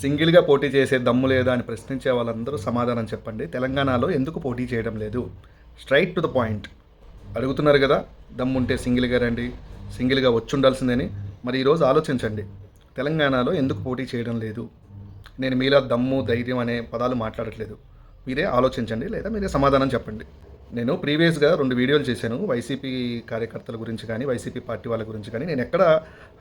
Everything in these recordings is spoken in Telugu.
సింగిల్గా పోటీ చేసే దమ్ము లేదా అని ప్రశ్నించే వాళ్ళందరూ సమాధానం చెప్పండి. తెలంగాణలో ఎందుకు పోటీ చేయడం లేదు? స్ట్రైట్ టు ద పాయింట్ అడుగుతున్నారు కదా దమ్ము ఉంటే సింగిల్గా రండి సింగిల్గా వచ్చి ఉండాల్సిందని మరి ఈరోజు ఆలోచించండి తెలంగాణలో ఎందుకు పోటీ చేయడం లేదు? నేను మీలా దమ్ము ధైర్యం అనే పదాలు మాట్లాడట్లేదు. మీరే ఆలోచించండి లేదా మీరే సమాధానం చెప్పండి. నేను ప్రీవియస్గా రెండు వీడియోలు చేశాను వైసీపీ కార్యకర్తల గురించి కానీ వైసీపీ పార్టీ వాళ్ళ గురించి కానీ. నేను ఎక్కడ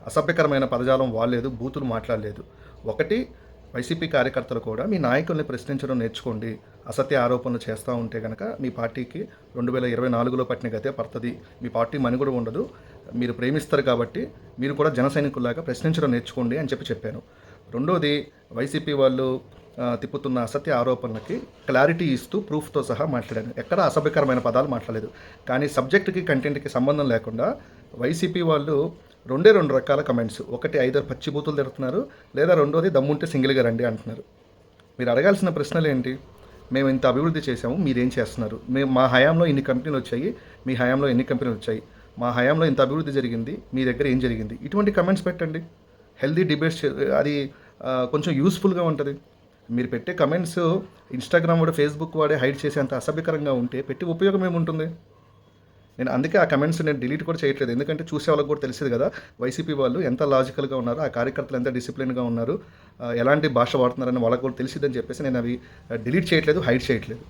అసభ్యకరమైన పదజాలం వాడలేదు బూతులు మాట్లాడలేదు. ఒకటి వైసీపీ కార్యకర్తలు కూడా మీ నాయకుల్ని ప్రశ్నించడం నేర్చుకోండి. అసత్య ఆరోపణలు చేస్తూ ఉంటే కనుక మీ పార్టీకి రెండు వేల ఇరవై నాలుగులో పట్టిన గతే పడుతుంది. మీ పార్టీ మనుగడ ఉండదు. మీరు ప్రేమిస్తారు కాబట్టి మీరు కూడా జన సైనికుల్లాగా ప్రశ్నించడం నేర్చుకోండి అని చెప్పి చెప్పాను. రెండోది వైసీపీ వాళ్ళు తిప్పుతున్న అసత్య ఆరోపణలకి క్లారిటీ ఇస్తూ ప్రూఫ్తో సహా మాట్లాడాను. ఎక్కడ అసభ్యకరమైన పదాలు మాట్లాడలేదు. కానీ సబ్జెక్టుకి కంటెంట్కి సంబంధం లేకుండా వైసీపీ వాళ్ళు రెండే రెండు రకాల కమెంట్స్ ఒకటి ఐదారు పచ్చిబూతులు తిడుతున్నారు లేదా రెండోది దమ్ముంటే సింగిల్గా రండి అంటున్నారు. మీరు అడగాల్సిన ప్రశ్నలు ఏంటి? మేము ఇంత అభివృద్ధి చేసాము మీరేం చేస్తున్నారు? మేము మా హయాంలో ఇన్ని కంపెనీలు వచ్చాయి మీ హయాంలో ఎన్ని కంపెనీలు వచ్చాయి? మా హయాంలో ఇంత అభివృద్ధి జరిగింది మీ దగ్గర ఏం జరిగింది? ఇటువంటి కమెంట్స్ పెట్టండి. హెల్దీ డిబేట్స్ అది కొంచెం యూస్ఫుల్గా ఉంటుంది. మీరు పెట్టే కమెంట్స్ ఇన్స్టాగ్రామ్ వాడే ఫేస్బుక్ వాడే హైడ్ చేసేంత అసభ్యకరంగా ఉంటే పెట్టి ఉపయోగం ఏముంటుంది? నేను అందుకే ఆ కమెంట్స్ నేను డిలీట్ కూడా చేయట్లేదు. ఎందుకంటే చూసే వాళ్ళకి కూడా తెలిసింది కదా వైసీపీ వాళ్ళు ఎంత లాజికల్గా ఉన్నారు ఆ కార్యకర్తలు ఎంత డిసిప్లిన్గా ఉన్నారు ఎలాంటి భాష వాడుతున్నారని వాళ్ళకి కూడా తెలిసిందని చెప్పేసి నేను అవి డిలీట్ చేయట్లేదు హైడ్ చేయట్లేదు.